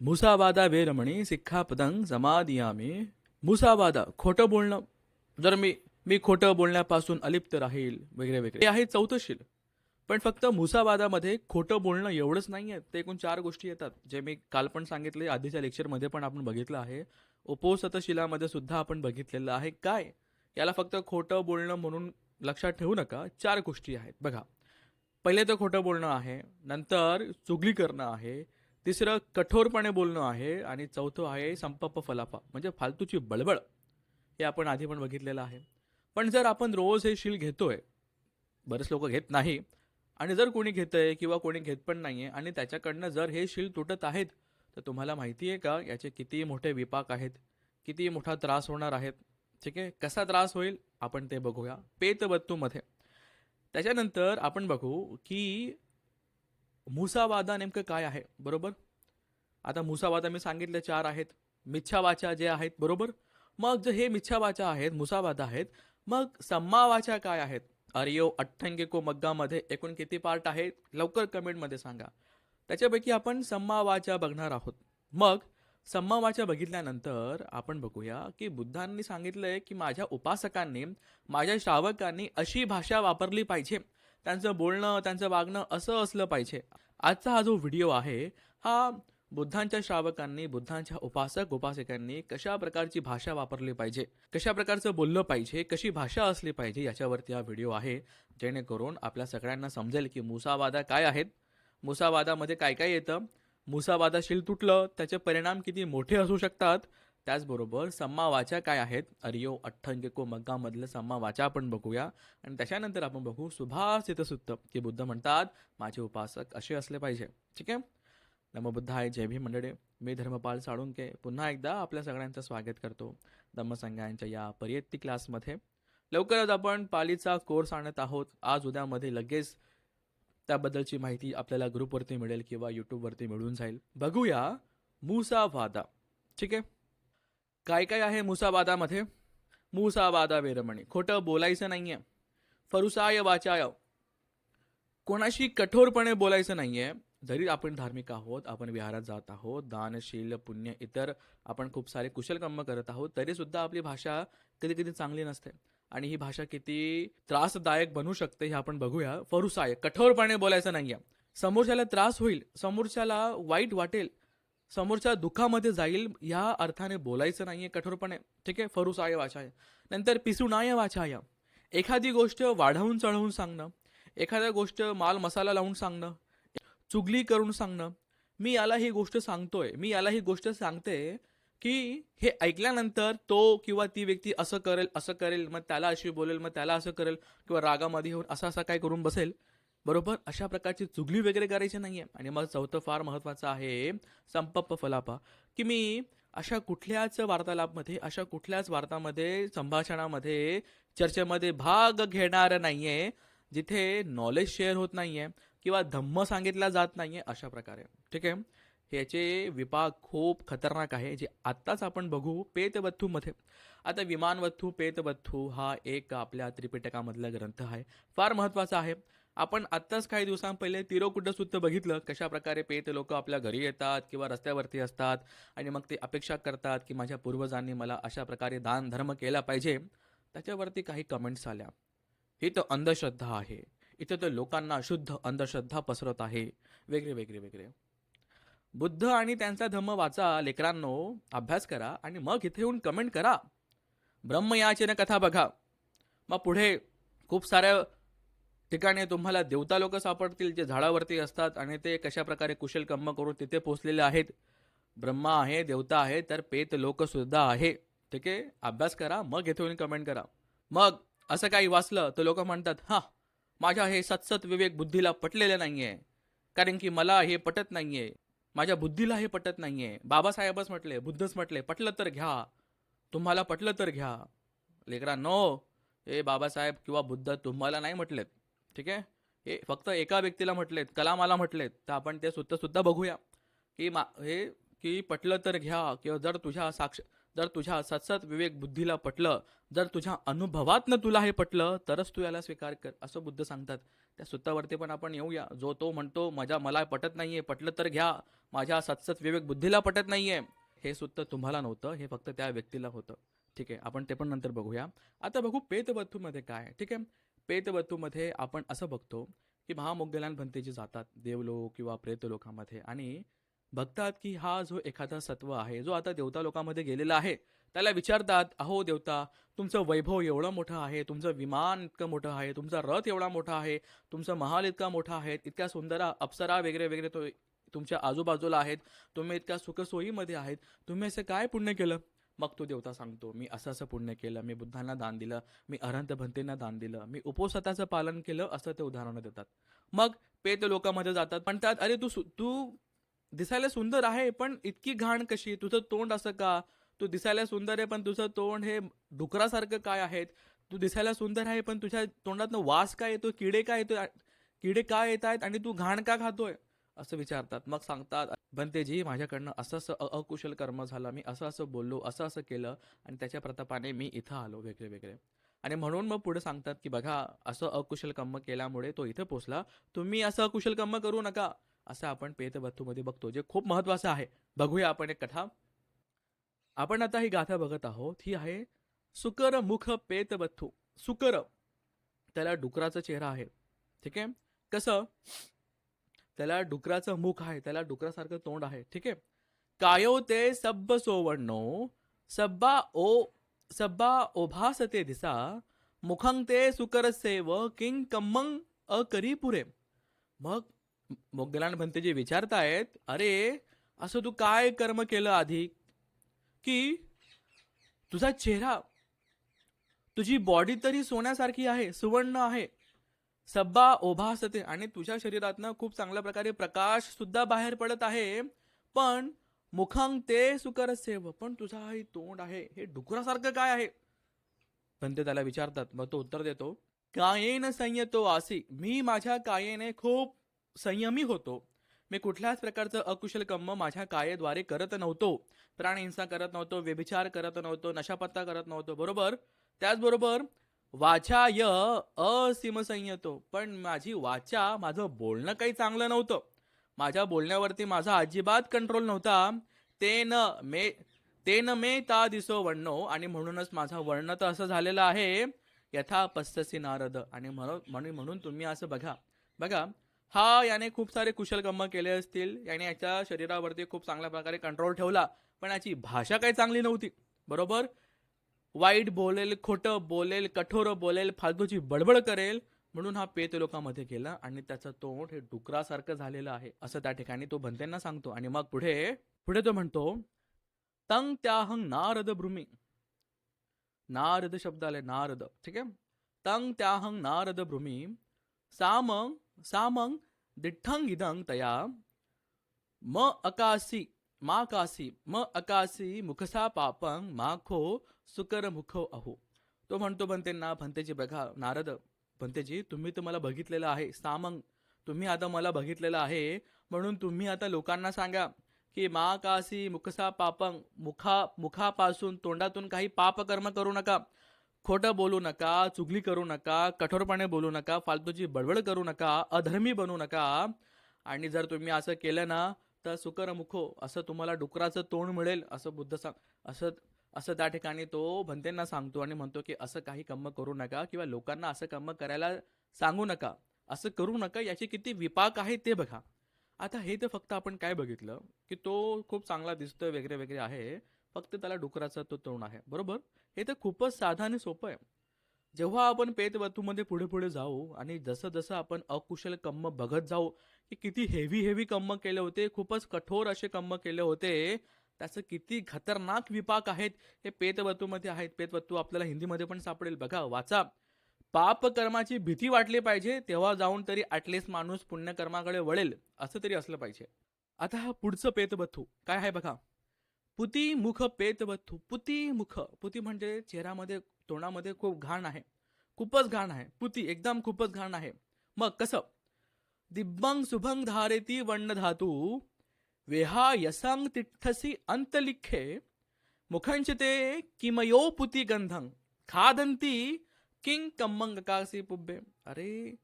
मुसावादा वेरमणी सिक्खापदं समादियामी मुसावादा खोटं बोलणं। जर मी मी खोटं बोलण्यापासून अलिप्त राहील वगैरे वगैरे। हे आहे चौथशील। पण फक्त मुसावादामध्ये खोटं बोलणं एवढंच नाही आहे ते एकूण चार गोष्टी येतात जे मी काल पण सांगितले आधीच्या लेक्चरमध्ये पण आपण बघितलं आहे. उपोसतशिलामध्ये सुद्धा आपण बघितलेलं आहे. काय? याला फक्त खोटं बोलणं म्हणून लक्षात ठेवू नका. चार गोष्टी आहेत. बघा. पहिले तर खोटं बोलणं आहे नंतर चुगली करणं आहे तिसरं कठोरपणे बोलणं आहे आणि चौथं आहे संपप फलाफा म्हणजे फालतूची बळबळ. हे आपण आधी पण बघितलेलं आहे. पण जर आपण रोज हे शील घेतो आहे बरेच लोक घेत नाही आणि जर कोणी घेतंय किंवा कोणी घेत पण नाही आहे आणि त्याच्याकडनं जर हे शील तुटत आहेत तर तुम्हाला माहिती आहे का याचे किती मोठे विपाक आहेत किती मोठा त्रास होणार आहेत. ठीक आहे? कसा त्रास होईल? आपण ते बघूया. पेतबत्तूमध्ये. त्याच्यानंतर आपण बघू की मुसावादा नेमकं काय आहे? बरोबर? आता मुसावादा मी सांगितले चार आहेत. मिच्छावाचा जे आहेत बरोबर? मग जे हे मिच्छावाचा आहेत मुसावादा आहेत मग सम्मावाचा काय आहेत? अरियो अठ्ठ्यांगे को मग्गामध्ये एकूण किती पार्ट आहेत? लवकर कमेंटमध्ये सांगा. त्याच्यापैकी आपण सम्मावाचा बघणार आहोत. मग सम्मावाचा बघितल्यानंतर आपण बघूया की बुद्धांनी सांगितलंय की माझ्या उपासकांनी माझ्या श्रावकांनी अशी भाषा वापरली पाहिजे. त्यांचं बोलणं त्यांचं वागणं असं असलं पाहिजे. आजचा हा जो व्हिडिओ आहे हा बुद्धांच्या श्रावकांनी बुद्धांच्या उपासक उपासिकांनी कशा प्रकारची भाषा वापरली पाहिजे? कशा प्रकारचं बोललं पाहिजे? कशी भाषा असली पाहिजे? याच्यावरती हा व्हिडिओ आहे. जेणेकरून आपल्या सगळ्यांना समजेल की मुसावादा काय आहेत? मुसावादामध्ये काय काय येतं? मुसावादाशील तुटलं त्याचे परिणाम किती मोठे असू शकतात? त्याचबरोबर सम्मावाचा काय आहेत? अरियो अठ्ठंगिको मग्गामधलं सम्मावाचा आपण बघूया. आणि त्याच्यानंतर आपण बघू सुभाषित सुत्त की बुद्ध म्हणतात माझे उपासक असे असले पाहिजे. ठीक आहे? नमबुद्ध आहे जय भीम मंडळे. मी धर्मपाल साळुंके. पुन्हा एकदा आपल्या सगळ्यांचं स्वागत करतो धम्मसंघांच्या या पर्यत्ती क्लासमध्ये. लवकरच आपण पालीचा कोर्स आणत आहोत. आज उद्यामध्ये लगेच त्याबद्दलची माहिती आपल्याला ग्रुपवरती मिळेल किंवा यूट्यूबवरती मिळून जाईल. बघूया मुसावादा ठीक आहे? काय काय आहे मुसाबादामध्ये? मुसाबादा वेरमणी. खोटं बोलायचं नाही आहे फरुसाय वाचाय. कोणाशी कठोरपणे बोलायचं नाही आहे जरी आपण धार्मिक आहोत आपण विहारात जात आहोत दानशील पुण्य इतर आपण खूप सारे कुशल कर्म करत आहोत तरीसुद्धा आपली भाषा कधी कधी चांगली नसते. आणि ही भाषा किती त्रासदायक बनू शकते हे आपण बघूया. फरुसाय. कठोरपणे बोलायचं नाही आहे समोरच्याला त्रास होईल समोरच्याला वाईट वाटेल समोरच्या दुःखामध्ये जाईल या अर्थाने बोलायचं नाही आहे कठोरपणे. ठीक आहे? फरुसाय वाचाय. नंतर पिसुणाय वाचाय. एखादी गोष्ट वाढवून चढवून सांगणं. एखाद्या गोष्ट माल मसाला लावून सांगणं. चुगली करून सांगणं. मी याला ही गोष्ट सांगतोय. मी याला ही गोष्ट सांगते की हे ऐकल्यानंतर तो किंवा ती व्यक्ती असं करेल असं करेल मग त्याला अशी बोलेल मग त्याला असं करेल किंवा रागामध्ये येऊन असं असं काय करून बसेल. बरोबर? अशा प्रकारची चुगली वगैरे करायची नाही आहे आणि मग चौथं फार महत्त्वाचं आहे संपप्प फलापा. की मी अशा कुठल्याच वार्तालापमध्ये अशा कुठल्याच वार्तामध्ये संभाषणामध्ये चर्चेमध्ये भाग घेणार आहे जिथे नॉलेज शेअर होत नाही आहे किंवा धम्म सांगितला जात नाही आहे अशा प्रकारे. ठीक आहे? ह्याचे विपाक खूप खतरनाक आहे जे आत्ताच आपण बघू पेतवथूमध्ये आता विमानवत्थू पेतवथू हा एक आपल्या त्रिपिटकामधला ग्रंथ आहे. फार महत्त्वाचा आहे. आपण आत्ताच काही दिवसांपहिले तिरोकुड्ड सुद्धा बघितलं कशा प्रकारे पेत लोक आपल्या घरी येतात किंवा रस्त्यावरती असतात आणि मग ते अपेक्षा करतात की माझ्या पूर्वजांनी मला अशा प्रकारे दान धर्म केला पाहिजे त्याच्यावरती काही कमेंट्स आल्या. ही तर अंधश्रद्धा आहे. इथं तर लोकांना अशुद्ध अंधश्रद्धा पसरत आहे. वेगळे वेगळे वेगळे. बुद्ध आणि त्यांचा धम्म वाचा लेकरांनो अभ्यास करा आणि मग इथे येऊन कमेंट करा. ब्रह्मयाचेन कथा बघा. मग पुढे खूप साऱ्या ठिकाणी तुम्हाला देवता लोक सापडतील जे झाडावरती असतात आणि ते कशा प्रकारे कुशल कर्म करून तिथे पोचलेले आहेत. ब्रह्मा आहे देवता आहे तर पेत लोक सुद्धा आहे. ठीक आहे? अभ्यास करा मग येथे येऊन कमेंट करा. मग असं काही वाचलं तर लोक म्हणतात हा माझ्या हे सतसत विवेक बुद्धीला पटलेलं नाही आहे कारण की मला हे पटत नाही आहे माझ्या बुद्धीला हे पटत नाही आहे बाबासाहेबच म्हटले बुद्धच म्हटले पटलं तर घ्या. तुम्हाला पटलं तर घ्या. लेकरा नो हे बाबासाहेब किंवा बुद्ध तुम्हाला नाही म्हटलेत. ठीक आहे? हे फक्त एका व्यक्तीला म्हटलेत कलामाला म्हटलेत तर आपण ते सुद्धा सुद्धा बघूया. की मा हे की पटलं तर घ्या किंवा जर तुझ्या साक्ष जर तुझ्या सतसत विवेक बुद्धीला पटलं जर तुझ्या अनुभवातनं तुला हे पटलं तरच तू याला स्वीकार कर असं बुद्ध सांगतात. त्या सुत्तावरती पण आपण येऊया. जो तो म्हणतो माझ्या मला पटत नाही आहे पटलं तर घ्या. माझ्या सतसत विवेक बुद्धीला पटत आहे हे सुत्त तुम्हाला नव्हतं हे फक्त त्या व्यक्तीला होतं. ठीक आहे? आपण ते पण नंतर बघूया. आता बघू पेतवत्तूमध्ये काय आहे, ठीक आहे? पेतवतूमध्ये आपण असं बघतो की महामोग्गलान भंतेजी जातात देवलोक किंवा प्रेतलोकामध्ये आणि बघतात की हा जो एखादा सत्व आहे जो आता देवता लोकामध्ये गेलेला आहे त्याला विचारतात अहो देवता तुमचं वैभव एवढं मोठं आहे तुमचं विमान इतकं मोठं आहे तुमचा रथ एवढा मोठा आहे तुमचं महाल इतका मोठा आहे इतक्या सुंदर अप्सरा वगैरे वगैरे तो तुमच्या आजूबाजूला आहेत तुम्ही इतक्या सुखसोयीमध्ये आहेत तुम्ही असं काय पुण्य केलं? मग तो देवता सांगतो मी असं असं पुण्य केलं मी बुद्धांना दान दिलं मी अरंत भंतेंना दान दिलं मी उपवसताचं पालन केलं असं ते उदाहरणं देतात. मग पेत लोकांमध्ये जातात पण त्यात अरे तू सु- तू दिसायला सुंदर आहे पण इतकी घाण कशी? तुझं तोंड असं का? तू दिसायला सुंदर आहे पण तुझं तोंड हे डुकरासारखं काय आहेत? तू दिसायला सुंदर आहे पण तुझ्या तोंडातनं वास काय येतो किडे काय येतो किडे काय येत आहेत? आणि तू घाण का खातोय? असं विचारतात. मग सांगतात बनतेजी माझ्याकडनं असं असं अकुशल कर्म झालं. मी असं असं बोललो असं असं केलं आणि त्याच्या प्रतापाने मी इथं आलो वेगळे वेगळे. आणि म्हणून मग पुढे सांगतात की बघा असं अकुशल कर्म केल्यामुळे तो इथे पोचला. तुम्ही असं अकुशल कर्म करू नका. असं आपण पेतवत्तूमध्ये बघतो जे खूप महत्वाचं आहे. बघूया आपण एक कथा. आपण आता ही गाथा बघत आहोत. ही आहे सुकर मुख पेतवत्थू सुकर. त्याला डुकराचा चेहरा आहे. ठीक आहे? कसं? त्याला डुकराचं मुख आहे त्याला डुकरासारखं तोंड आहे ठीक आहे? कायो ते सब्ब सोवण्णो सब्बा ओ सब्बा ओभासते दिसा मुखं ते सुकर व किंग कम्मंग अकरी पुरे मग मोगलान भंतेजी विचारतायत अरे असं तू काय कर्म केलं आधी? की तुझा चेहरा तुझी बॉडी तरी सोन्यासारखी आहे सुवर्ण आहे सब्बा ओभासते. आणि तुझ्या शरीरातनं खूप चांगल्या प्रकारे प्रकाश सुद्धा बाहेर पडत आहे. पण मुखांग ते सुकर सेव पण तुझा हे तोंड आहे. हे डुकरासारखं काय आहे? पण ते त्याला विचारतात. मग तो उत्तर देतो कायेन संयतो आसी. मी माझ्या कायेने खूप संयमी होतो. मी कुठल्याच प्रकारचं अकुशल कम्म माझ्या कायेद्वारे करत नव्हतो. प्राणहिंसा करत नव्हतो व्यभिचार करत नव्हतो नशापत्ता करत नव्हतो. बरोबर? त्याचबरोबर वाचाय असीम संयतो पण माझी वाचा माझं बोलणं काही चांगलं नव्हतं. माझ्या बोलण्यावरती माझा अजिबात कंट्रोल नव्हता. ते न मे ते न मे ता दिसो वण्णो. आणि म्हणूनच माझा वर्ण तर असं झालेलं आहे यथा पस्तसी नारद. आणि म्हणून म्हणून तुम्ही असं बघा. बघा हा याने खूप सारे कुशल कर्म केले असतील. याने याच्या शरीरावरती खूप चांगल्या प्रकारे कंट्रोल ठेवला. पण याची भाषा काही चांगली नव्हती. बरोबर? वाईट बोलेल खोटं बोलेल कठोर बोलेल फालतूची बडबड करेल म्हणून हा पेत लोकांमध्ये गेला आणि त्याचं तोंड हे डुकरासारखं झालेलं आहे असं त्या ठिकाणी तो भंतेंना सांगतो. आणि मग पुढे पुढे तो म्हणतो तंग त्याहंग नारद भ्रूमी नारद शब्द आले नारद ठीक आहे? तंग त्याहंग नारद भ्रूमी सामंग सामंग दिठ्ठंग इदंग तया म अकासी मा कासी म अकासी मुखसा पापंग माखो सुकर मुखो अहो. तो म्हणतो भंतेंना भंतेजी बघा नारद भंतेजी तुम्ही तर मला बघितलेलं आहे सामंग. तुम्ही आता मला बघितलेलं आहे म्हणून तुम्ही आता लोकांना सांगा की मा कासी मुखसा पापंग मुखा मुखापासून तोंडातून काही पाप कर्म करू नका. खोटं बोलू नका चुगली करू नका कठोरपणे बोलू नका फालतूची बडबड करू नका अधर्मी बनू नका. आणि जर तुम्ही असं केलं ना तर सुकरमुखो असं तुम्हाला डुकराचं तोंड मिळेल असं बुद्ध सांग असं असं त्या ठिकाणी तो भंतेंना सांगतो आणि म्हणतो की असं काही कम्म करू नका किंवा लोकांना असं कम्म करायला सांगू नका असं करू नका याचे किती विपाक आहे ते बघा. आता हे तर फक्त आपण काय बघितलं की तो खूप चांगला दिसतोय वगैरे वगैरे आहे फक्त त्याला डुकराचा तो तोंड आहे बरोबर? हे तर खूपच साधं आणि सोपं आहे. जेव्हा आपण पेतवतूमध्ये पुढे पुढे जाऊ आणि जसं जसं आपण अकुशल कम्म बघत जाऊ की किती हेवी हेवी कम्म केले होते खूपच कठोर असे कम्म केले होते त्याचं किती खतरनाक विपाक आहेत. हे पेतवतूमध्ये आहेत. पेतवतू आपल्याला हिंदीमध्ये पण सापडेल. बघा वाचा. पाप कर्माची भीती वाटली पाहिजे तेव्हा जाऊन तरी ॲटलिस्ट माणूस पुण्यकर्माकडे वळेल असं तरी असलं पाहिजे. आता हा पुढचं पेतबथू काय आहे बघा? पुती मुख पेतबथू पुती मुख. पुती म्हणजे चेहऱ्यामध्ये तोंडामध्ये खूप घाण आहे. खूपच घाण आहे. पुती एकदम खूपच घाण आहे. मग कसं? दिब्बंग शुभंग धारेती वर्ण धातू. वेहा यसांग तिठ्ठसी अंतलिखे मुखंचते किमयो पुती गंधं. खादंती किंग कम्मंग कासी पुब्बे. अरे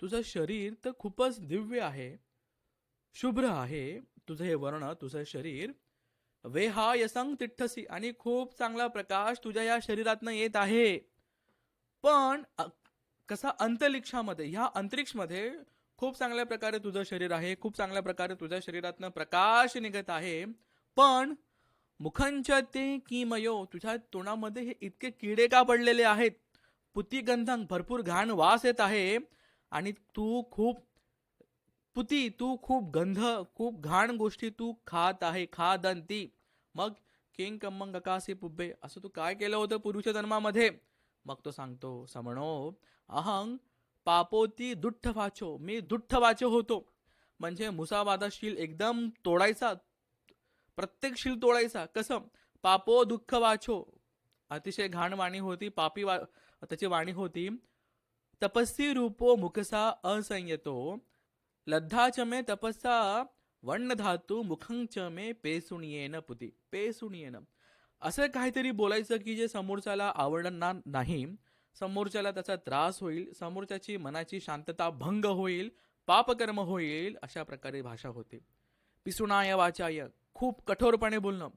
तुझं शरीर तर खूपच दिव्य आहे. शुभ्र आहे. तुझं हे वर्ण तुझं शरीर वेहायसंग तिठ्ठसी आणि खूप चांगला प्रकाश तुझ्या या शरीरातनं येत आहे. पण कसा अंतरिक्षामध्ये ह्या अंतरिक्षमध्ये खूप चांगल्या प्रकारे तुझं शरीर आहे खूप चांगल्या प्रकारे तुझ्या शरीरातनं प्रकाश निघत आहे. पण मुखांच्या ते किमयो तुझ्या तोंडामध्ये हे इतके किडे का पडलेले आहेत? पुतीगंधांग भरपूर घाण वास येत आहे आणि तू खूप पुती तू खूप गंध खूप घाण गोष्टी तू खात आहे खादंती. मग किंग कम्मंग अकासी पुब्बे? असं तू काय केलं होतं पुरुष जन्मामध्ये? मग तो सांगतो समणो अहंग पापोती दुठ्ठ वाचो मी दुठ्ठ वाचो होतो. म्हणजे मुसावादा शील एकदम तोडायचा प्रत्येक शील तोडायचा. कसं? पापो दुःख वाचो अतिशय घाण वाणी होती पापी वा त्याची वाणी होती तपस्वी रूपो मुखसा असंयतो लद्धाच मे तपसा वर्ण धातू मुखंच मे पेसुणियेन पुती पेसुणियेन. असं काहीतरी बोलायचं की जे समोरच्याला आवडणार नाही समोरच्याला त्याचा त्रास होईल समोरच्याची मनाची शांतता भंग होईल पापकर्म होईल अशा प्रकारे भाषा होते. पिसुणाय वाचाय खूप कठोरपणे बोलणं.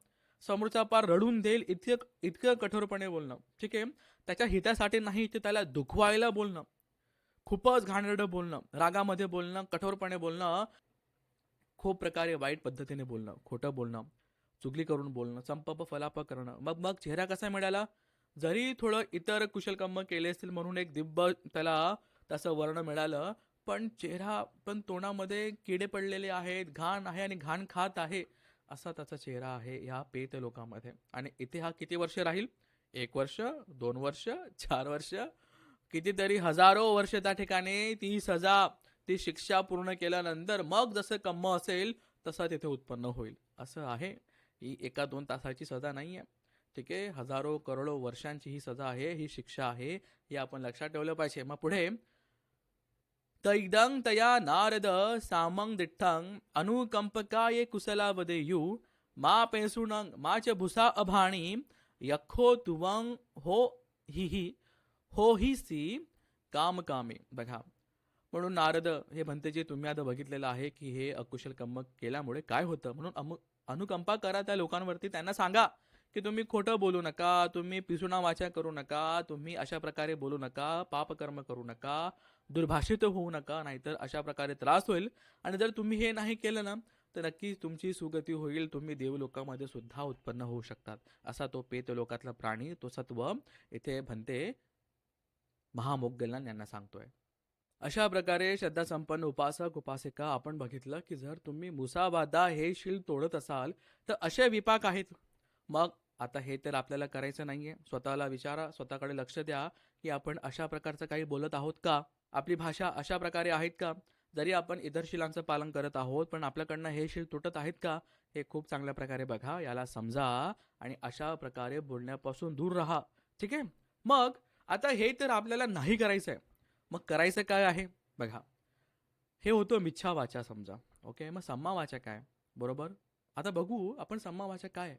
समोरचा पार रडून देईल इतकं इतकं कठोरपणे बोलणं. ठीक आहे? त्याच्या हितासाठी नाही ते त्याला दुखवायला बोलणं. खूपच घाणेरडं बोलणं रागामध्ये बोलणं कठोरपणे बोलणं खूप प्रकारे वाईट पद्धतीने बोलणं खोटं बोलणं चुगली करून बोलणं संपप फलाप करणं. मग मग चेहरा कसा मिळाला? जरी थोडं इतर कुशलकर्म केले असतील म्हणून एक दिब्ब त्याला तसं वर्ण मिळालं पण चेहरा पण तोंडामध्ये किडे पडलेले आहेत घाण आहे आणि घाण खात आहे असा त्याचा चेहरा आहे ह्या पेत लोकांमध्ये. आणि इथे हा किती वर्ष राहील? एक वर्ष दोन वर्ष चार वर्ष कितीतरी हजारो वर्ष त्या ठिकाणी ती सजा ती शिक्षा पूर्ण केल्यानंतर मग जसं कम्म असेल तसं तिथे उत्पन्न होईल. असं आहे. ही एका दोन तासाची सजा नाही आहे ठीक आहे? हजारो करोडो वर्षांची ही सजा आहे ही शिक्षा आहे हे आपण लक्षात ठेवलं पाहिजे. मग पुढे तैदं तया नारद सामंग दिठ्ठंग अनुकंपकाये कुशलावदेयु मा पेसुणंग मा च भुसा अभाणी यखो तुवंग हो हि हो ही सी काम कामे बघा म्हणून नारद हे म्हणते जे तुम्ही आता बघितलेलं आहे की हे अकुशल कम्म केल्यामुळे काय होतं? म्हणून अमु अनुकंपा करा त्या लोकांवरती. त्यांना सांगा की तुम्ही खोटं बोलू नका तुम्ही पिसुणा वाचा करू नका तुम्ही अशा प्रकारे बोलू नका पापकर्म करू नका दुर्भाषित होऊ नका नाहीतर अशा प्रकारे त्रास होईल. आणि जर तुम्ही हे नाही केलं ना तर नक्कीच तुमची सुगती होईल. तुम्ही देवलोकामध्ये सुद्धा उत्पन्न होऊ शकतात. असा तो पेत लोकातला प्राणी तो सत्व इथे म्हणते महामोग्गलना यांना सांगतोय. अशा प्रकारे श्रद्धा संपन्न उपासक उपासिका आपण बघितलं की जर तुम्ही मुसावादा हे शील तोडत असाल तर असे विपाक आहेत. मग आता हे तर आपल्याला करायचं नाहीये. स्वतःला विचारा स्वतःकडे लक्ष द्या की आपण अशा प्रकारचं काही बोलत आहोत का? आपली भाषा अशा प्रकारे आहेत का? जरी आपण इतर शिलांचं पालन करत आहोत पण आपल्याकडनं हे शील तुटत आहेत का? हे खूप चांगल्या प्रकारे बघा याला समजा आणि अशा प्रकारे बोलण्यापासून दूर राहा. ठीक आहे? मग आता हे तर आपल्याला नाही करायचं आहे मग करायचं काय आहे? बघा. हे होतं मिच्छा वाचा समजा. ओके? मग सम्मा वाचा काय? बरोबर? आता बघू आपण सम्मा वाचा काय?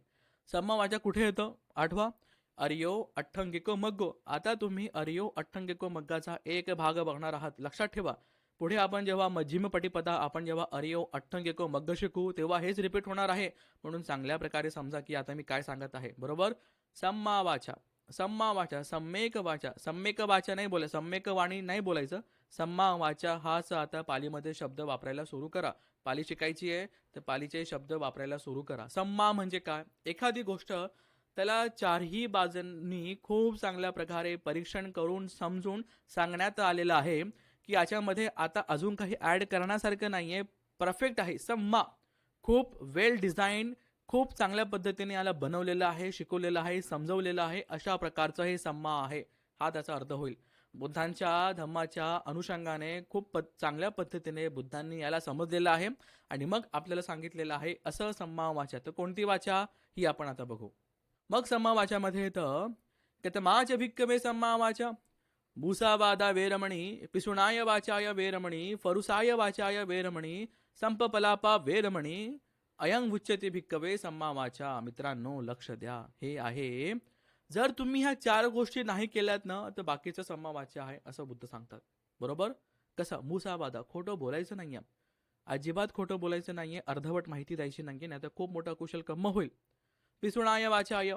सम्मा वाचा कुठे येतं? आठवा. अर्यो अठ्ठंगिको मग्गो. आता तुम्ही अर्यो अठ्ठंगिको मग्गाचा एक भाग बघणार आहात. लक्षात ठेवा. पुढे आपण जेव्हा मध्यम पटीपदा आपण जेव्हा अर्यो अठ्ठंगिको मग्ग शिकू तेव्हा हेच रिपीट होणार आहे. म्हणून चांगल्या प्रकारे समजा की आता मी काय सांगत आहे. बरोबर? सम्मा वाचा. सम्मा वाचा सम्यक वाचा सम्यक वाचा नाही बोला सम्यक वाणी नाही बोलायचं. सम्मा वाचा हाच आता पालीमध्ये शब्द वापरायला सुरू करा. पाली शिकायची आहे तर पालीचे शब्द वापरायला सुरू करा. सम्मा म्हणजे काय? एखादी गोष्ट त्याला चारही बाजूंनी खूप चांगल्या प्रकारे परीक्षण करून समजून सांगण्यात आलेलं आहे की याच्यामध्ये आता अजून काही ॲड करण्यासारखं नाही आहे परफेक्ट आहे. सम्मा. खूप वेल डिझाईन खूप चांगल्या पद्धतीने याला बनवलेलं आहे शिकवलेलं आहे समजवलेलं आहे अशा प्रकारचं हे सम्मा आहे हा त्याचा अर्थ होईल. बुद्धांच्या धम्माच्या अनुषंगाने खूप प चांगल्या पद्धतीने बुद्धांनी याला समजलेलं आहे आणि मग आपल्याला सांगितलेलं आहे असं सम्मा वाचा. तर कोणती वाचा? ही आपण आता बघू. मग सम्मा वाचामध्ये येतं कतमाच भिक्कमे सम्मा वाचा भूसावादा वेरमणी पिसुणाय वाचाय वेरमणी फरुसाय वाचाय वेरमणी संपपलापा वेरमणी अयंग उच्चते भिक्कवे सम्मा वाचा. मित्रांनो लक्ष द्या. हे आहे जर तुम्ही ह्या चार गोष्टी नाही केल्यात ना तर बाकीचं सम्मा आहे असं बुद्ध सांगतात. बरोबर? कसं? मुसाबादा खोटं बोलायचं नाहीये. अजिबात खोटं बोलायचं नाहीये. अर्धवट माहिती द्यायची नाहीये नाही तर खूप मोठा कुशल कम्म होईल. पिसुणाय वाचाय.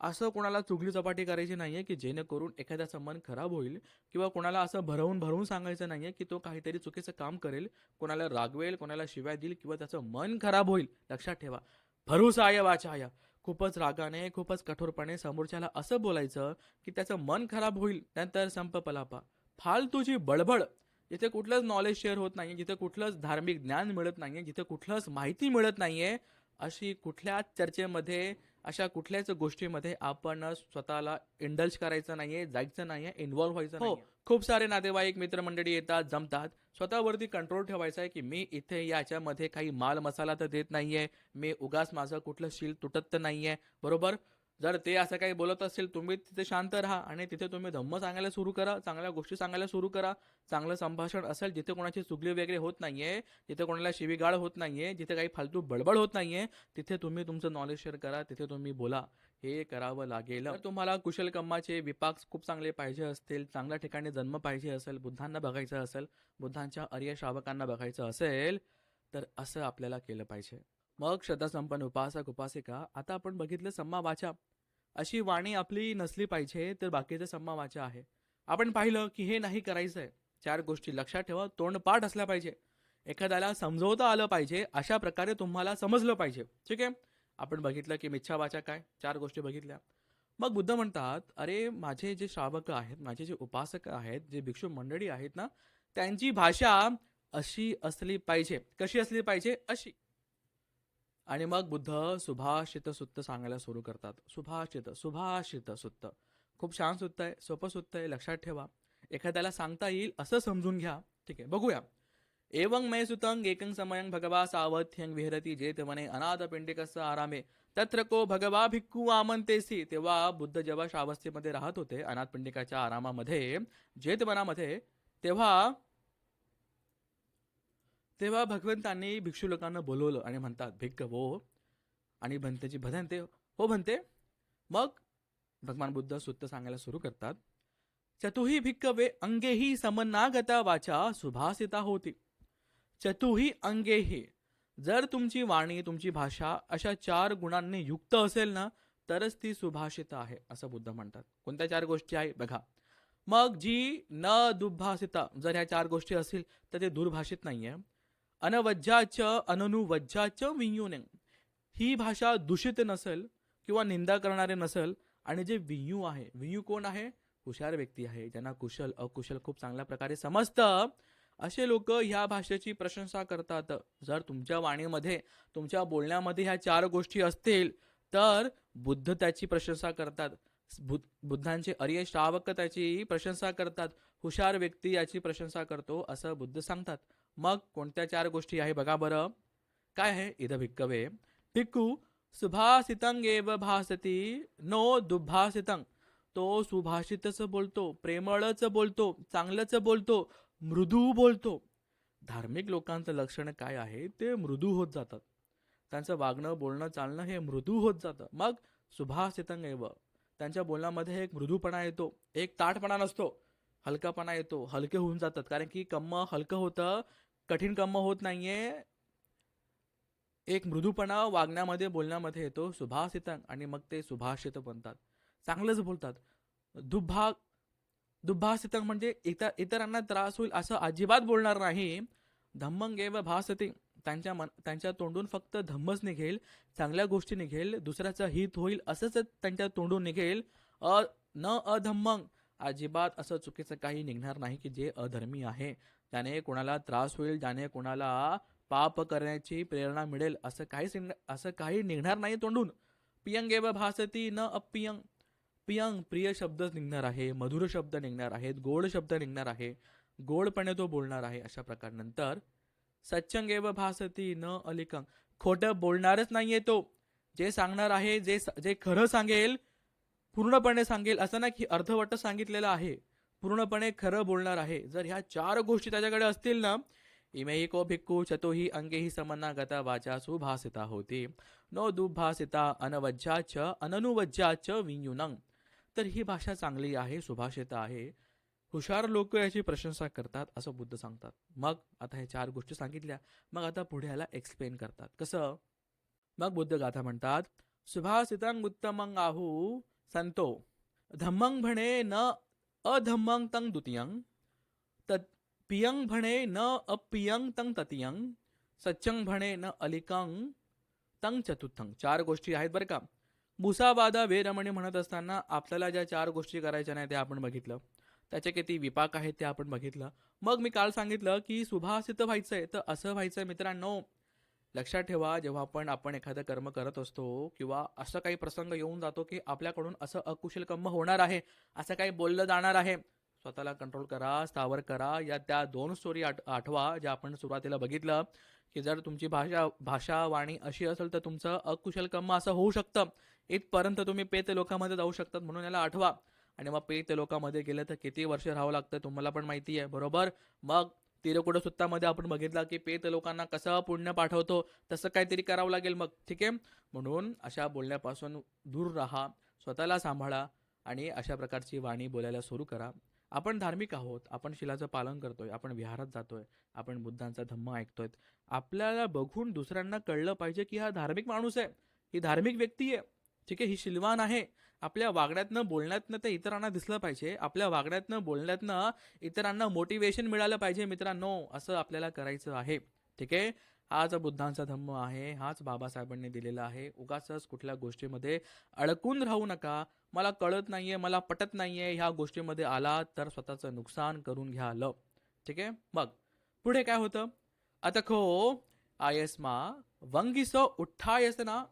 असं कोणाला चुगली चपाटी करायची नाही आहे की जेणेकरून एखाद्याचं मन खराब होईल किंवा कोणाला असं भरवून भरवून सांगायचं नाही आहे की तो काहीतरी चुकीचं काम करेल कोणाला रागवेल कोणाला शिव्या देईल किंवा त्याचं मन खराब होईल. लक्षात ठेवा. भरूसाय वाचाय. खूपच रागाने खूपच कठोरपणे समोरच्याला असं बोलायचं की त्याचं मन खराब होईल. नंतर संप पलापा. फालतूची बडबड जिथे कुठलंच नॉलेज शेअर होत नाही जिथे कुठलंच धार्मिक ज्ञान मिळत नाही जिथे कुठलंच माहिती मिळत नाहीये अशी कुठल्याच चर्चेमध्ये अशा कुठल्याच गोष्टीमध्ये आपण स्वतःला इंडल्ज करायचं नाहीये जायचं नाहीये इन्व्हॉल्व्ह व्हायचं हो. नाही खूप सारे नातेवाईक मित्रमंडळी येतात जमतात. स्वतःवरती कंट्रोल ठेवायचा आहे की मी इथे याच्यामध्ये काही माल मसाला तर देत नाहीये. मी उगाच माझं कुठलं शील तुटत तर नाहीये. बरोबर? जर ते असं काही बोलत असेल तुम्ही तिथे शांत राहा आणि तिथे तुम्ही धम्म सांगायला सुरू करा चांगल्या गोष्टी सांगायला सुरू करा चांगलं संभाषण असेल जिथे कोणाची चुगली वगैरे होत नाहीये जिथे कोणाला शिवीगाळ होत नाहीये जिथे काही फालतू बडबड होत नाहीये तिथे तुम्ही तुमचं नॉलेज शेअर करा तिथे तुम्ही बोला. हे करावं लागेल. तुम्हाला कुशल कम्माचे विपाक खूप चांगले पाहिजे असतील चांगल्या ठिकाणी जन्म पाहिजे असेल बुद्धांना बघायचं असेल बुद्धांच्या अर्य श्रावकांना बघायचं असेल तर असं आपल्याला केलं पाहिजे. मग श्रद्धासंपन्न उपासक उपासिका आता आपण बघितलं सम्मा वाचा. अशी वाणी आपली नसली पाहिजे तर बाकीचं सम्मा आहे. आपण पाहिलं की हे नाही करायचंय. चार गोष्टी लक्षात ठेवा तोंडपाठ असल्या पाहिजे. एखाद्याला समजवता आलं पाहिजे अशा प्रकारे तुम्हाला समजलं पाहिजे. ठीक आहे? आपण बघितलं की मिच्छा वाचा काय? चार गोष्टी बघितल्या. मग बुद्ध म्हणतात अरे माझे जे श्रावक आहेत माझे जे उपासक आहेत जे भिक्षू मंडळी आहेत ना त्यांची भाषा अशी असली पाहिजे. कशी असली पाहिजे? अशी. आणि मग बुद्ध सुभाषित सुत्त सांगायला सुरू करतात. सुभाषित सुभाषित सुत्त. खूप छान सुत्त आहे सोपं सुत्त आहे लक्षात ठेवा. एखाद्याला सांगता येईल असं समजून घ्या. ठीक आहे बघूया. एवं मे सुतंग एकंग समयं भगवा सावथ्यंग विहरती जेत मने अनाथ पिंडिकस आरामे। तत्र को भगवा भिक्खू आमंतेसी तेव्हा बुद्ध जेव्हा शावस्थेमध्ये राहत होते अनाथ पिंडिकाच्या आरामामध्ये जेतवनामध्ये तेव्हा तेव्हा भगवंतांनी भिक्षू लोकांना बोलवलं आणि म्हणतात भिक्क वो हो, हो. आणि भंतेची भदंते हो भंते मग भगवान बुद्ध सुत्त सांगायला सुरू करतात चतुही भिक्क वे अंगेही समन्नागता वाचा सुभासिता होती. चतुही अंगेही जर तुमची वाणी तुमची भाषा अशा चार गुणांनी युक्त असेल ना तरच ती सुभाषित आहे असं बुद्ध म्हणतात. कोणत्या चार गोष्टी आहे? बघा. मग जी न दुर्भाषिता जर ह्या चार गोष्टी असतील तर ते दुर्भाषित आहे अनवज्जाच अननुवज्जाच विंयुने ही भाषा दूषित नसेल किंवा निंदा करणारे नसेल आणि जे वियू आहे वियू कोण आहे? हुशार व्यक्ती आहे ज्यांना कुशल अकुशल खूप चांगल्या प्रकारे समजतं. असे लोक ह्या भाषेची प्रशंसा करतात. जर तुमच्या वाणीमध्ये तुमच्या बोलण्यामध्ये ह्या चार गोष्टी असतील तर बुद्ध त्याची प्रशंसा करतात. बुद्ध बुद्धांचे अर्य श्रावक त्याची प्रशंसा करतात. हुशार व्यक्ती याची प्रशंसा करतो असं बुद्ध सांगतात. मग कोणत्या चार गोष्टी आहे बघा बरं. काय आहे? इद भिक्कवे. भिक्खू सुभाषितंग एव भासती नो दुभाषितंग. तो सुभाषितच बोलतो प्रेमळच बोलतो चांगलंच बोलतो मृदू बोलतो. धार्मिक लोकांचं लक्षण काय आहे? ते मृदू होत जातात. त्यांचं वागणं बोलणं चालणं हे मृदू होत जातं. मग सुभाषितंग एव त्यांच्या बोलण्यामध्ये एक मृदूपणा येतो. एक ताटपणा नसतो. हलकापणा येतो हलके होऊन जातात. कारण की कम्म हलकं होतं कठीण कम्म होत नाहीये. एक मृदूपणा वागण्यामध्ये बोलण्यामध्ये येतो सुभाषितं आणि मग ते सुभाषित बनतात. चांगलंच बोलतात. दुभाग दुभाषितं म्हणजे इतर इतरांना त्रास होईल असं अजिबात बोलणार नाही. धम्मंगे व भासती. त्यांच्या मन त्यांच्या तोंडून फक्त धम्मच निघेल चांगल्या गोष्टी निघेल दुसऱ्याचं हित होईल असंच त्यांच्या तोंडून निघेल. अ न अधम्मंग अजिबात असं चुकीचं काही निघणार नाही की जे अधर्मी आहे. त्याने कोणाला त्रास होईल ज्याने कोणाला पाप करण्याची प्रेरणा मिळेल असं काहीच असं काही निघणार नाही तोंडून. पियंगेव भासती न अपियंग. पियंग प्रिय शब्दच निघणार आहे मधुर शब्द निघणार आहेत गोड शब्द निघणार आहे गोडपणे तो बोलणार आहे अशा प्रकारनंतर सच्चंगेव भासती न अलिकंग खोटं बोलणारच नाहीये तो. जे सांगणार आहे जे जे खरं सांगेल पूर्णपणे सांगेल असं नाही की अर्धवट सांगितलेलं आहे. पूर्णपणे खरं बोलणार आहे. जर ह्या चार गोष्टी त्याच्याकडे असतील ना इमेही को भिक्खू चतुही अंगेही समन्ना गता वाचा सुभासिता होती. नो दुभासिता अनवज्जा च अननुवज्जा च वियुनंग तर ही भाषा चांगली आहे सुभाषिता आहे. हुशार लोक याची प्रशंसा करतात असं बुद्ध सांगतात. मग आता हे चार गोष्टी सांगितल्या. मग आता पुढे याला एक्सप्लेन करतात. कसं? मग बुद्ध गाथा म्हणतात सुभाषितांग उत्तमंग आहू संतो धम्मंग भणे न अधम्मंग तंग दुतियंग तत् पियंग भणे न अपियंग तंग ततियंग सच्चंग भणे न अलिकंग तंग चतुर्थंग चार गोष्टी आहेत बरं का. मुसावादा वेरमणी म्हणत असताना आपल्याला ज्या चार गोष्टी करायच्या नाही त्या आपण बघितलं. त्याचे किती विपाक आहेत ते आपण बघितलं. मग मी काल सांगितलं की सुभाषित आहे तर असं व्हायचं आहे मित्रांनो लक्षात ठेवा जेव्हा आपण आपण एखादं कर्म करत असतो किंवा असं काही प्रसंग येऊन जातो की आपल्याकडून असं अकुशल कर्म होणार आहे असं काही बोललं जाणार आहे स्वतःला कंट्रोल करा स्थावर करा. या त्या दोन स्टोरी आठ आठवा ज्या आपण सुरुवातीला बघितलं की जर तुमची भाषा भाषा वाणी अशी असेल तर तुमचं अकुशल कर्म असं होऊ शकतं. इथपर्यंत तुम्ही पेत लोकांमध्ये जाऊ शकतात म्हणून याला आठवा. आणि मग पेत लोकांमध्ये गेलं तर किती वर्ष राहावं लागतं तुम्हाला पण माहिती आहे बरोबर? मग तिरकुड सुत्तामध्ये आपण बघितलं की पेत लोकांना कसं पुण्य पाठवतो तसं काहीतरी करावं लागेल मग ठीक आहे? म्हणून अशा बोलण्यापासून दूर राहा स्वतःला सांभाळा आणि अशा प्रकारची वाणी बोलायला सुरू करा. आपण धार्मिक आहोत आपण शिलाचं पालन करतोय आपण विहारात जातोय आपण बुद्धांचा धम्म ऐकतोय. आपल्याला बघून दुसऱ्यांना कळलं पाहिजे की हा धार्मिक माणूस आहे ही धार्मिक व्यक्ती आहे. ठीक आहे ही शिलवान आहे. आपल्या वागण्यातनं बोलण्यातनं ते इतरांना दिसलं पाहिजे. आपल्या वागण्यातनं बोलण्यातनं इतरांना मोटिवेशन मिळालं पाहिजे मित्रांनो असं आपल्याला करायचं आहे. ठीक आहे? हाच बुद्धांचा धम्म आहे. हाच बाबासाहेबांनी दिलेला आहे. उगाच कुठल्या गोष्टीमध्ये अडकून राहू नका. मला कळत नाहीये मला पटत नाहीये ह्या गोष्टीमध्ये आला तर स्वतःचं नुकसान करून घ्याल ठीक आहे? मग पुढे काय होतं? आता खो आयस्मा वंगिस उठ्ठायसना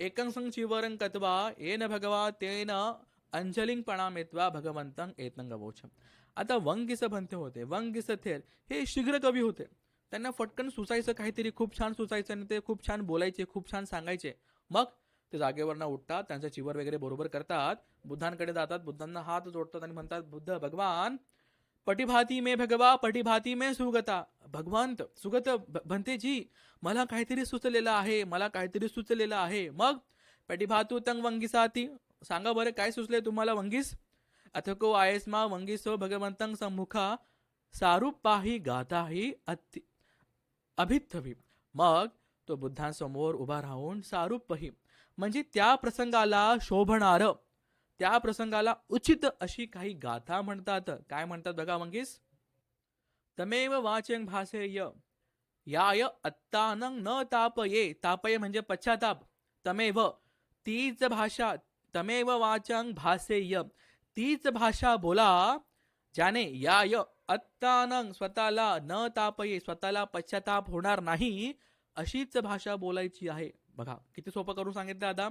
एकं संचिवरं कत्वा येन भगवा तेन अंजलिंग पणामेत्वा भगवंतं एतंगवोचम आता वंगिस भन्ते होते वंगिस थेर हे शीघ्र कवी होते। त्यांना फटकन सुचायचं काहीतरी खूप छान सुचायचं आणि ते खूप छान बोलायचे खूप छान सांगायचे। मग ते जागेवरनं उठतात त्यांचं चिवर वगैरे बरोबर करतात बुद्धांकडे जातात बुद्धांना हात जोडतात आणि म्हणतात बुद्ध भगवान पटिभाती मे भगवा पटिभाती मे सुगता। भगवंत सुगत भ- जी मला काहीतरी सुचलेलं आहे मला काहीतरी सुचलेलं आहे. मग पटिभातू तंग वंगिसाती सांगा बरं काय सुचले तुम्हाला वंगीस? अथको आयस्मा वंगीसो भगवंतंग सम्मुखा सारूपाही गाताही अति अभित्थवी. मग तो बुद्धांसमोर उभा राहून सारूपही म्हणजे त्या प्रसंगाला शोभणारं त्या प्रसंगाला उचित अशी काही गाथा म्हणतात. काय म्हणतात बघा मंगीस तमेव वाचन भासेय याय अत्तानं न तापये. तापये म्हणजे पश्चाताप. तमेव तीच भाषा तमेव वाचन भासेय तीच भाषा बोला ज्याने याय अत्तानं स्वतःला न तापये स्वतःला पश्चाताप होणार नाही अशीच भाषा बोलायची आहे. बघा किती सोपं करून सांगितलं आता.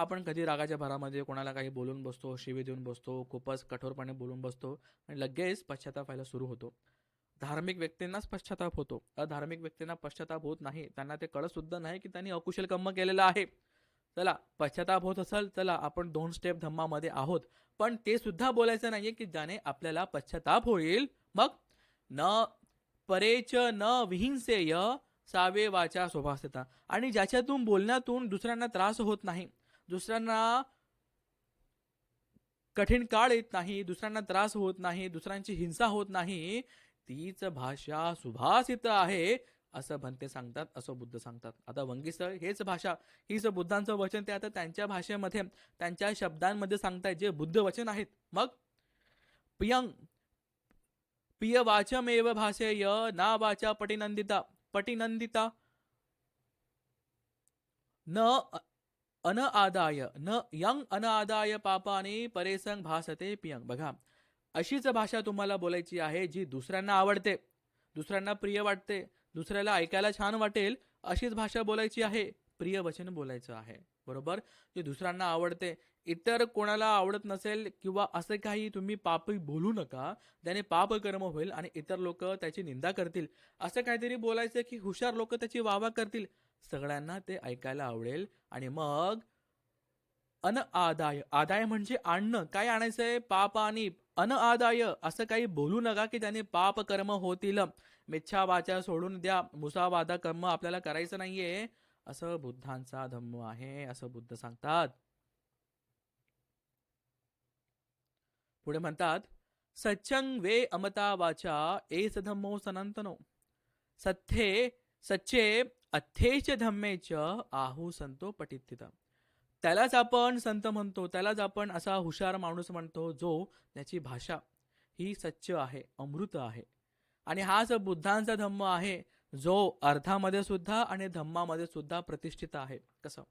आपण कधी रागाच्या भरामध्ये कोणाला काही बोलून बसतो शिवी देऊन बसतो खूपच कठोरपणे बोलून बसतो आणि लगेच पश्चाताप व्हायला सुरू होतो. धार्मिक व्यक्तींनाच पश्चाताप होतो. अधार्मिक व्यक्तींना पश्चाताप होत नाही. त्यांना ते कळत सुद्धा नाही की त्यांनी अकुशल कर्म केलेलं आहे. चला पश्चाताप होत असेल चला आपण दोन स्टेप धम्मामध्ये आहोत. पण ते सुद्धा बोलायचं नाहीये की ज्याने आपल्याला पश्चाताप होईल मग न परेच न विहिंसेय सावे वाचा स्वभासता आणि ज्याच्यातून बोलण्यातून दुसऱ्यांना त्रास होत नाही दुसऱ्यांना कठीण काळ येत नाही दुसऱ्यांना त्रास होत नाही दुसऱ्यांची हिंसा होत नाही तीच भाषा सुभाषित आहे असं भंते सांगतात असं बुद्ध सांगतात. आता वंगीस हेच भाषा हीच बुद्धांचं वचन ते आता त्यांच्या भाषेमध्ये त्यांच्या शब्दांमध्ये सांगतायत जे बुद्ध वचन आहेत. मग? पियंग पिय वाचमेव भाषेय ना वाचा पटिनंदिता पटिनंदिता. न अन आदाय न यंग अन आदाय पापाने परेसंग भासते पियंग. बघा अशीच भाषा तुम्हाला बोलायची आहे जी दुसऱ्यांना आवडते दुसऱ्यांना प्रिय वाटते दुसऱ्याला ऐकायला छान वाटेल अशीच भाषा बोलायची आहे प्रिय वचन बोलायचं आहे. बरोबर? जे दुसऱ्यांना आवडते इतर कोणाला आवडत नसेल किंवा असं काही तुम्ही पाप बोलू नका त्याने पाप कर्म होईल आणि इतर लोक त्याची निंदा करतील. असं काहीतरी बोलायचं की हुशार लोक त्याची वावा करतील. सगळ्यांना ते ऐकायला आवडेल. आणि मग अन आदाय. आदाय म्हणजे आणणं काय आणायचंय? पाप आणि अन आदाय. असं काही बोलू नका की त्याने पाप कर्म होतील. मिच्छा वाचा सोडून द्या. मुसावादा कर्म आपल्याला करायचं नाहीये. असं बुद्धांचा धम्म आहे असं बुद्ध सांगतात. पुढे म्हणतात सच्चंग वे अमता वाचा एस धम्मो सनातनो सत्ये सच्चे अथेच धम्मेच आहू संतो पठित त्यालाच आपण संत म्हणतो त्यालाच आपण असा हुशार माणूस म्हणतो जो त्याची भाषा ही सच्च आहे अमृत आहे. आणि हाच बुद्धांचा धम्म आहे जो अर्थामध्ये सुद्धा आणि धम्मामध्ये सुद्धा प्रतिष्ठित आहे. कसं?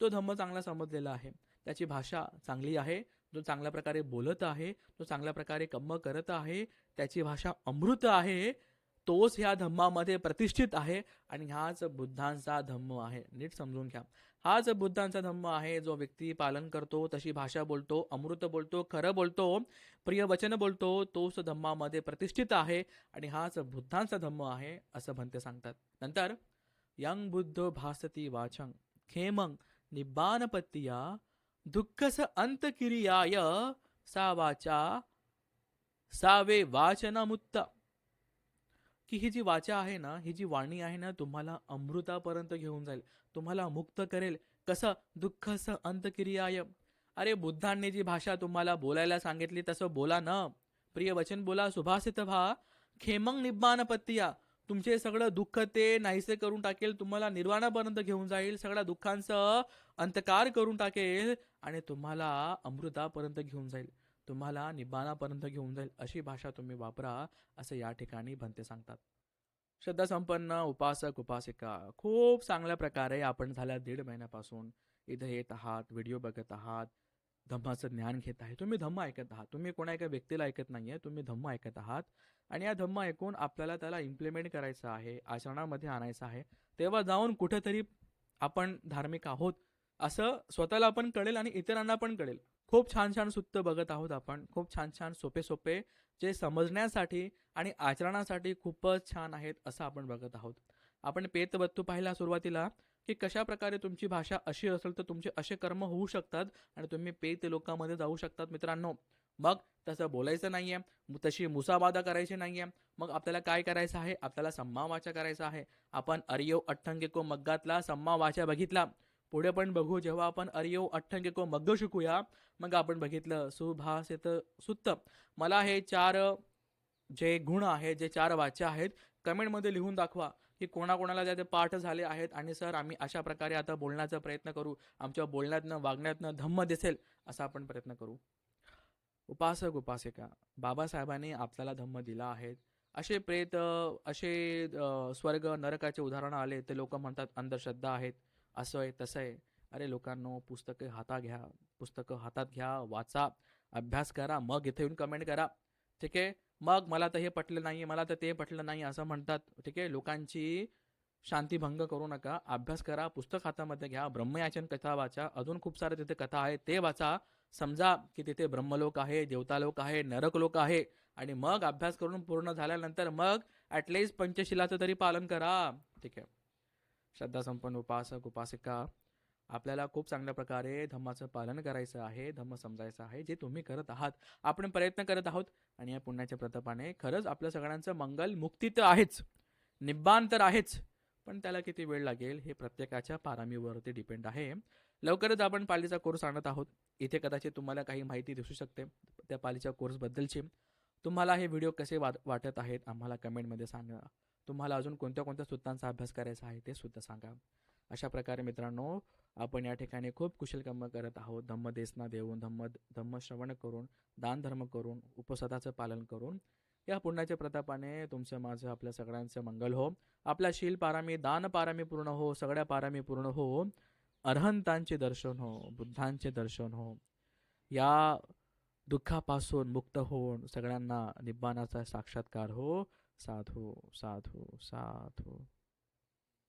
तो धम्म चांगला समजलेला आहे. त्याची भाषा चांगली आहे जो चांगल्या प्रकारे बोलत आहे तो चांगल्या प्रकारे कम्म करत आहे त्याची भाषा अमृत आहे तोच ह्या धम्मामध्ये प्रतिष्ठित आहे आणि हाच बुद्धांचा धम्म आहे. नीट समजून घ्या. हाच बुद्धांचा धम्म आहे जो व्यक्ती पालन करतो तशी भाषा बोलतो अमृत बोलतो खरं बोलतो प्रिय वचन बोलतो तोच धम्मामध्ये प्रतिष्ठित आहे आणि हाच बुद्धांचा धम्म आहे असं भंते सांगतात. नंतर यंग बुद्ध भासती वाचंग खेमंग निब्बानपत्तिया दुःखस अंतकिरियाय सा वाचा सावे वाचनमुत्त। की ही जी वाचा आहे ना ही जी वाणी आहे ना तुम्हाला अमृतापर्यंत घेऊन जाईल. तुम्हाला मुक्त करेल. कसं? दुःख स अंतक्रियाय. अरे बुद्धांनी जी भाषा तुम्हाला बोलायला सांगितली तसं बोला ना. प्रिय वचन बोला सुभाषित भा खेमंग निब्बान पत्तिया. तुमचे सगळं दुःख ते नाहीसे करून टाकेल. तुम्हाला निर्वाणापर्यंत घेऊन जाईल. सगळ्या दुःखांचं अंतकार करून टाकेल आणि तुम्हाला अमृतापर्यंत घेऊन जाईल. तुम्हाला निब्बाणापर्यंत घेऊन जाईल अशी भाषा तुम्ही वापरा असं या ठिकाणी भंते सांगतात. श्रद्धा संपन्न उपासक उपासिका खूप चांगल्या प्रकारे आपण झाल्या दीड महिन्यापासून इथे येत आहात व्हिडिओ बघत आहात धम्माचं ज्ञान घेत आहे. तुम्ही धम्म ऐकत आहात. तुम्ही कोणा एका व्यक्तीला ऐकत नाही आहे तुम्ही धम्म ऐकत आहात. आणि या धम्म ऐकून आपल्याला त्याला इम्प्लिमेंट करायचं आहे आचरणामध्ये आणायचं आहे. तेव्हा जाऊन कुठेतरी आपण धार्मिक आहोत असं स्वतःला पण कळेल आणि इतरांना पण कळेल. खूप छान छान सुत्त बघत आहोत आपण. खूप छान छान सोपे सोपे जे समजण्यासाठी आणि आचरणासाठी खूपच छान आहेत असं आपण बघत आहोत. आपण पेतवत्तू पाहिला सुरुवातीला की कशा प्रकारे तुमची भाषा अशी असेल तर तुमचे असे कर्म होऊ शकतात आणि तुम्ही पेत लोकांमध्ये जाऊ शकतात मित्रांनो. मग तसं बोलायचं नाही आहे तशी मुसाबादा करायची नाही आहे मग आपल्याला काय करायचं आहे? आपल्याला सम्मा वाचा करायचा आहे. आपण अरियो अठ्ठंगिको मग्गातला सम्मा वाचा बघितला. पुढे पण बघू. जेव्हा आपण अरियो अठ्ठंगिको मग्ग शिकूया मग आपण बघितलं सुभाषित सुत्त. मला हे चार जे गुण आहेत जे चार वाच्य आहेत कमेंटमध्ये लिहून दाखवा की कोणाकोणाला ज्या ते पाठ झाले आहेत. आणि सर आम्ही अशा प्रकारे आता बोलण्याचा प्रयत्न करू. आमच्या बोलण्यातनं वागण्यातनं धम्म दिसेल असा आपण प्रयत्न करू. उपासक उपासिका बाबासाहेबांनी आपल्याला धम्म दिला आहे. असे प्रेत असे स्वर्ग नरकाचे उदाहरणं आले ते लोक म्हणतात अंधश्रद्धा आहेत. असं आहे तसं आहे. अरे लोकांनो पुस्तके हातात घ्या पुस्तकं हातात घ्या वाचा अभ्यास करा मग इथे येऊन कमेंट करा. ठीक आहे? मग मला तर हे पटलं नाही मला तर ते पटलं नाही असं म्हणतात. ठीक आहे? लोकांची शांतीभंग करू नका. अभ्यास करा पुस्तक हातामध्ये घ्या. ब्रह्मयाचन कथा वाचा. अजून खूप सारे तिथे कथा आहेत ते वाचा. समजा की तिथे ब्रह्मलोक आहे देवतालोक आहे नरक लोक आहे. आणि मग अभ्यास करून पूर्ण झाल्यानंतर मग ॲटलिस्ट पंचशिलाचं तरी पालन करा. ठीक आहे? श्रद्धा संपन्न उपासक उपासिका आपल्याला खूप चांगल्या प्रकारे धम्माचं पालन करायचं आहे धम्म समजायचं आहे जे तुम्ही करत आहात. आपण प्रयत्न करत आहोत आणि या पुण्याच्या प्रतापाने खरंच आपल्या सगळ्यांचं मंगल मुक्ती तर आहेच निब्बान तर आहेच पण त्याला किती वेळ लागेल हे प्रत्येकाच्या पारामीवरती डिपेंड आहे. लवकरच आपण पालीचा कोर्स आणत आहोत. इथे कदाचित तुम्हाला काही माहिती दिसू शकते त्या पालीच्या कोर्सबद्दलची तुम्हाला हे व्हिडिओ कसे वाट वाटत आहेत आम्हाला कमेंटमध्ये सांगा. तुम्हाला अजून कोणत्या कोणत्या सूत्रांचा अभ्यास करायचा आहे ते सुद्धा सांगा. अशा प्रकारे मित्रांनो आपण या ठिकाणी खूप कुशल कर्म करत आहोत. धम्म देसना देऊन धम्म धम्म श्रवण करून दानधर्म करून उपसदाचं पालन करून. या पुण्याच्या प्रतापाने तुमचं माझं आपल्या सगळ्यांचं मंगल हो. आपला शील पारामी दान पारामी पूर्ण हो सगळ्या पारामी पूर्ण हो. अर्हंतांचे दर्शन हो बुद्धांचे दर्शन हो. या दुःखापासून मुक्त होऊन सगळ्यांना निब्बानाचा साक्षात्कार हो. साधू साधू साधू